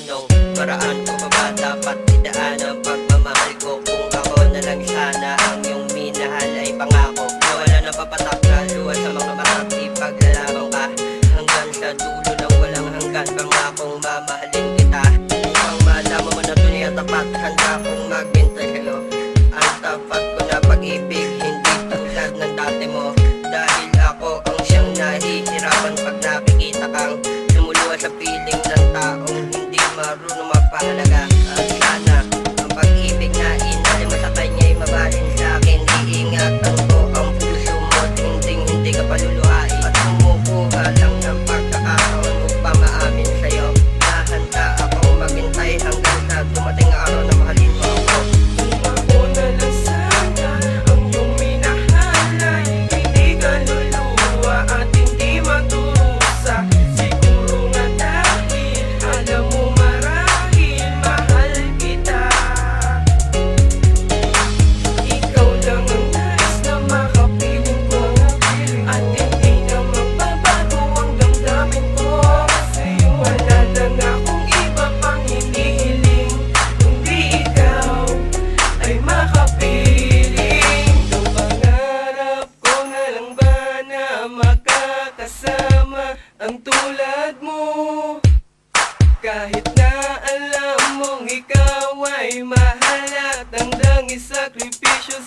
paano? Paraan ko ba ba? Dapat idaanan aking sakripisyo